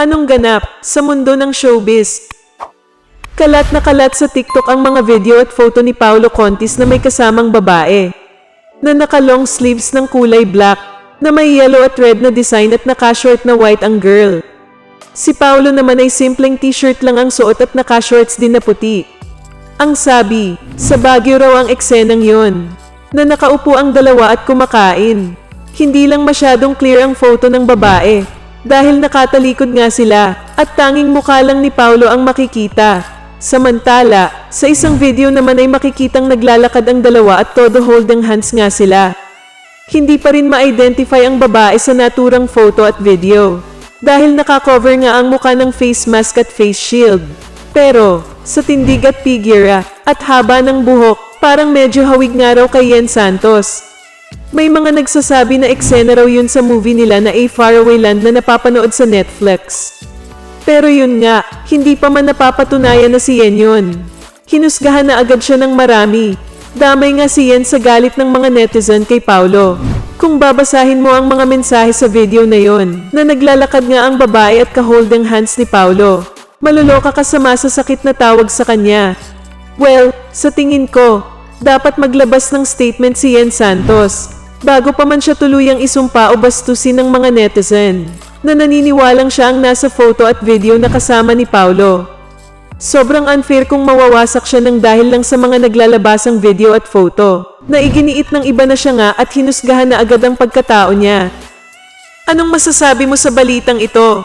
Anong ganap sa mundo ng showbiz? Kalat na kalat sa TikTok ang mga video at photo ni Paolo Contis na may kasamang babae na naka-long sleeves ng kulay black na may yellow at red na design at naka-short na white ang girl. Si Paolo naman ay simpleng t-shirt lang ang suot at naka-shorts din na puti. Ang sabi, sa Baguio raw ang eksenang yon, na nakaupo ang dalawa at kumakain. Hindi lang masyadong clear ang photo ng babae, dahil nakatalikod nga sila, at tanging mukha lang ni Paulo ang makikita. Samantala, sa isang video naman ay makikitang naglalakad ang dalawa at todo holding hands nga sila. Hindi pa rin ma-identify ang babae sa naturang photo at video. Dahil nakakover nga ang mukha ng face mask at face shield. Pero, sa tindig at figura, at haba ng buhok, parang medyo hawig nga raw kay Yen Santos. May mga nagsasabi na eksena raw yun sa movie nila na A Faraway Land na napapanood sa Netflix. Pero yun nga, hindi pa man napapatunayan na si Yen yun. Hinusgahan na agad siya ng marami. Damay nga si Yen sa galit ng mga netizen kay Paulo. Kung babasahin mo ang mga mensahe sa video na yon, na naglalakad nga ang babae at ka-holding hands ni Paulo. Maluloka ka sa masasakit na tawag sa kanya. Well, sa tingin ko, dapat maglabas ng statement si Yen Santos bago pa man siya tuluyang isumpa o bastusin ng mga netizen na naniniwalang siya ang nasa photo at video na kasama ni Paulo. Sobrang unfair kung mawawasak siya ng dahil lang sa mga naglalabasang video at photo na iginiit ng iba na siya nga at hinusgahan na agad ang pagkatao niya. Anong masasabi mo sa balitang ito?